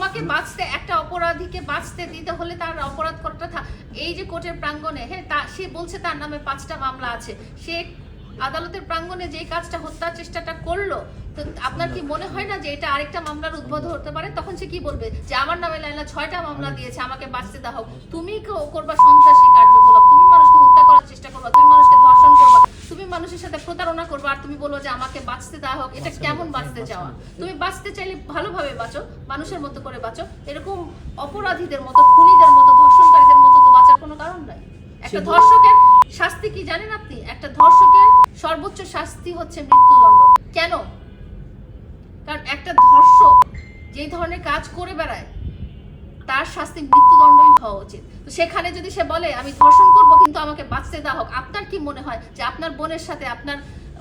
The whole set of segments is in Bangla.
তোমাকে বাঁচতে, একটা অপরাধীকে বাঁচতে দিতে হলে তার অপরাধ করাটা এই যে কোর্টের প্রাঙ্গণে হ্যাঁ তা সে বলছে তার নামে পাঁচটা মামলা আছে। সে আদালতের প্রাঙ্গণে যে কাজটা হত্যার চেষ্টাটা করল, তো আপনার কি মনে হয় না যে এটা আরেকটা মামলার উদ্বোধ হতে পারে? তখন সে কি বলবে? যে আমার নামে লাইলা ছয়টা মামলা দিয়েছে, আমাকে বাঁচতে দাও। তুমি করবা সন্ত্রাসী কার্যকলাপ? তুমি মানুষকে হত্যা করার চেষ্টা করবা, তুমি করবা তুমি মানুষের সাথে প্রতারণা করবা আর তুমি বলব যে আমাকে বাঁচতে দেওয়া হোক এটা কেমন বাঁচতে চাওয়া? তুমি বাঁচতে চাইলে ভালোভাবে বাঁচো মানুষের মতো করে বাঁচো। এরকম অপরাধীদের মতো খুনিদের মতো ধর্ষণকারীদের মতো তো বাঁচার কোনো কারণ নাই। একটা ধর্ষকের শাস্তি কি জানেন আপনি? একটা ধর্ষকের সর্বোচ্চ শাস্তি হচ্ছে মৃত্যুদণ্ড। কেন? কারণ একটা ধর্ষক যেই ধরনের কাজ করে বেড়ায় তার শাস্তি মৃত্যুদণ্ডই হওয়া উচিত। তো সেখানে যদি সে বলে আমি ধর্ষণ করব কিন্তু আমাকে বাঁচতে দেওয়া হোক আপনার কি মনে হয় যে আপনার বোনের সাথে আপনার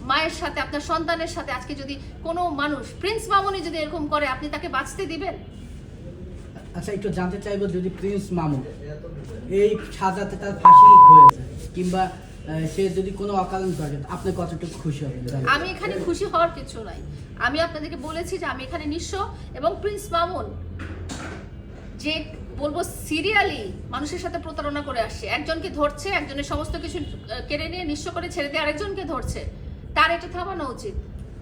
মায়ের সাথে আপনার সন্তানের সাথে আজকে যদি কোনো মানুষ প্রিন্স মামুনি যদি এরকম করে আপনি তাকে বাঁচতে দিবেন? আচ্ছা একটু জানতে চাইব যদি প্রিন্স মামুন এই সাজাতে তার ফাঁসি হয়েছে কিংবা সে যদি কোনো অকারণ করে আপনি কতটুকু খুশি হবেন? আমি এখানে খুশি হওয়ার কিছু নাই। আমি আপনাদেরকে বলেছি যে আমি এখানে নিঃস্ব এবং প্রিন্স মামুন যে বলব সিরিয়ালি মানুষের সাথে প্রতারণা করে আসছে। একজনকে ধরছে, একজনের সমস্ত কিছু কেড়ে নিয়ে নিঃস্ব করে ছেড়ে দিয়ে আরেকজনকে ধরছে। তার এটা থামানো উচিত।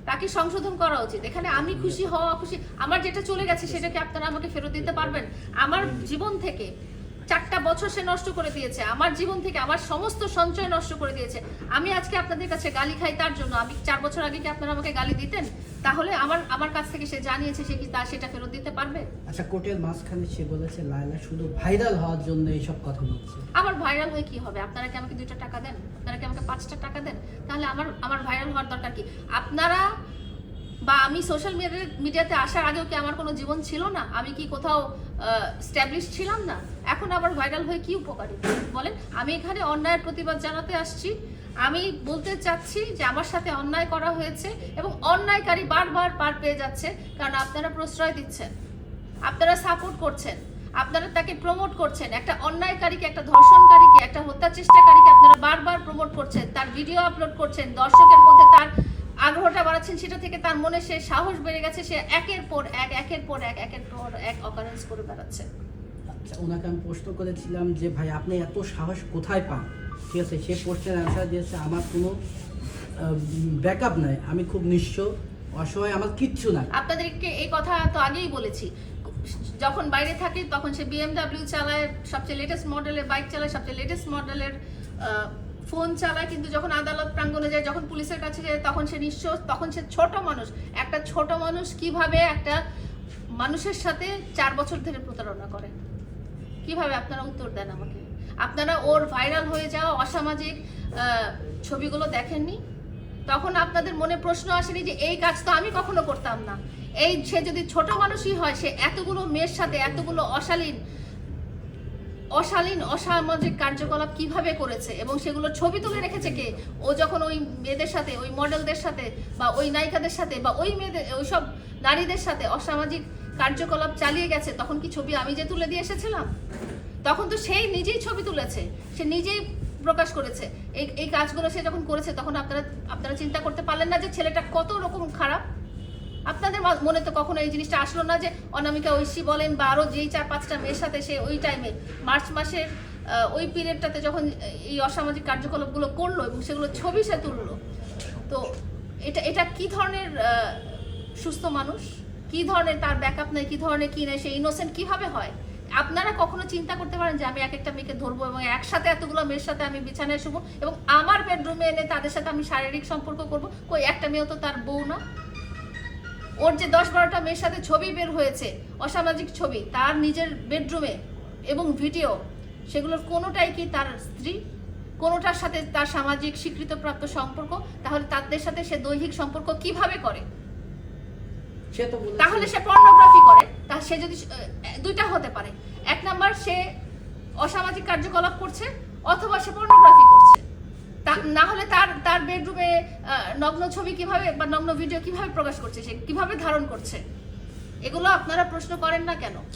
তাকে সংশোধন করা উচিত। এখানে আমি খুশি, হওয়া খুশি, আমার যেটা চলে গেছে, সেটাকে আপনারা আমাকে ফেরত দিতে পারবেন। আমার জীবন থেকে চারটা বছর সে নষ্ট করে দিয়েছে। আমার জীবন থেকে আমার সমস্ত সঞ্চয় নষ্ট করে দিয়েছে। আমি আজকে আপনাদের কাছে গালি খাই তার জন্য। আমি চার বছর আগে কি আপনারা আমাকে গালি দিতেন? তাহলে আমার আমার কাছ থেকে সে জানিয়েছে সে কি তা সেটা ফেরত দিতে পারবে? আচ্ছা কোর্টের মাঝখানে সে বলেছে লায়লা শুধু ভাইরাল হওয়ার জন্য এইসব কথা বলছে। আমার ভাইরাল হয়ে কি হবে? আপনারা কি আমাকে দুইটা টাকা দেন? আপনারা কি আমাকে পাঁচটা টাকা দেন? তাহলে আমার আমার ভাইরাল হওয়ার দরকার কি? আপনারা বা আমি সোশ্যাল মিডিয়া মিডিয়াতে আসার আগেও কি আমার কোনো জীবন ছিল না? আমি কি কোথাও স্ট্যাবলিশ ছিলাম না? এখন আবার ভাইরাল হয়ে কি উপকারী? বলেন, আমি এখানে অন্যায়ের প্রতিবাদ জানাতে আসছি। আমি বলতে চাচ্ছি যে আমার সাথে অন্যায় করা হয়েছে এবং অন্যায়কারী বারবার পার পেয়ে যাচ্ছে, কারণ আপনারা প্রশ্রয় দিচ্ছেন, আপনারা সাপোর্ট করছেন, আপনারা তাকে প্রমোট করছেন। একটা অন্যায়কারীকে, একটা ধর্ষণকারীকে, একটা হত্যা চেষ্টাকারীকে আপনারা বারবার প্রমোট করছেন, তার ভিডিও আপলোড করছেন, দর্শকের মধ্যে তার আগ্রহটা বাড়াচ্ছেন সেটা থেকে তার মনে সে সাহস বেড়ে গেছে সে একের পর এক একের পর এক একের পর এক অকারেন্স করে বেড়াচ্ছে। আচ্ছা ওনাকে আমি প্রশ্ন করেছিলাম যে ভাই আপনি এত সাহস কোথায় পান? ঠিক আছে সে প্রশ্নের অ্যান্সার দিয়েছে আমার কোনো ব্যাকআপ নাই আমি খুব নিঃস্ব অসহায় আমার কিচ্ছু নাই। আপনাদেরকে এই কথা তো আগেই বলেছি। যখন বাইরে থাকে তখন সে বিএমডাব্লিউ চালায় সবচেয়ে লেটেস্ট মডেলের বাইক চালায় সবচেয়ে লেটেস্ট মডেলের ফোন চালায়, কিন্তু যখন আদালত প্রাঙ্গণে যায়, যখন পুলিশের কাছে যায়, তখন সে নিঃস্ব, তখন সে ছোট মানুষ। একটা ছোট মানুষ কীভাবে একটা মানুষের সাথে চার বছর ধরে প্রতারণা করে? কীভাবে আপনারা উত্তর দেন আমাকে? আপনারা ওর ভাইরাল হয়ে যাওয়া অসামাজিক ছবিগুলো দেখেননি? তখন আপনাদের মনে প্রশ্ন আসেনি যে, এই কাজ তো আমি কখনো করতাম না। এই সে যদি ছোট মানুষই হয়, সে এতগুলো মেয়ের সাথে এতগুলো অশালীন অশালীন, অসামাজিক কার্যকলাপ কীভাবে করেছে এবং সেগুলো ছবি তুলে রেখেছে কে? ও যখন ওই মেয়েদের সাথে, ওই মডেলদের সাথে বা ওই নায়িকাদের সাথে বা ওই মেয়েদের ওই সব নারীদের সাথে অসামাজিক কার্যকলাপ চালিয়ে গেছে, তখন কি ছবি আমি যে তুলে দিয়ে এসেছিলাম? তখন তো সেই নিজেই ছবি তুলেছে, সে নিজেই প্রকাশ করেছে। এই এই কাজগুলো সে যখন করেছে, তখন আপনারা আপনারা চিন্তা করতে পারলেন না যে ছেলেটা কত রকম খারাপ। আপনাদের মনে তো কখনো এই জিনিসটা আসলো না যে অনামিকা ঐশী বলেন বা আরও যেই চার পাঁচটা মেয়ের সাথে সে ওই টাইমে মার্চ মাসের ওই পিরিয়ডটাতে যখন এই অসামাজিক কার্যকলাপগুলো করল এবং সেগুলো ছবি সে তুললো, তো এটা এটা কি ধরনের সুস্থ মানুষ? কি ধরনের তার ব্যাকআপ নেই? কি ধরনের কি নেই? সে ইনোসেন্ট কীভাবে হয়? আপনারা কখনো চিন্তা করতে পারেন যে আমি এক একটা মেয়েকে ধরবো এবং একসাথে এতগুলো মেয়ের সাথে আমি বিছানায় শুবো এবং আমার বেডরুমে এনে তাদের সাথে আমি শারীরিক সম্পর্ক করব? কই, একটা মেয়েও তো তার বউ না? ওর যে দশ বারোটা মেয়ের সাথে ছবি বের হয়েছে অসামাজিক ছবি তার নিজের বেডরুমে এবং ভিডিও সেগুলোর কোনোটাই কি তার স্ত্রী? কোনোটার সাথে তার সামাজিক স্বীকৃতপ্রাপ্ত সম্পর্ক? তাহলে তাদের সাথে সে দৈহিক সম্পর্ক কীভাবে করে? তাহলে সে পর্নোগ্রাফি করে। তা সে যদি দুইটা হতে পারে। এক নাম্বার সে অসামাজিক কার্যকলাপ করছে অথবা সে পর্নোগ্রাফি করছে। না হলে তার তার বেডরুমে নগ্ন ছবি কীভাবে বা নগ্ন ভিডিও কীভাবে প্রকাশ করছে, সে কীভাবে ধারণ করছে? এগুলো আপনারা প্রশ্ন করেন না কেন?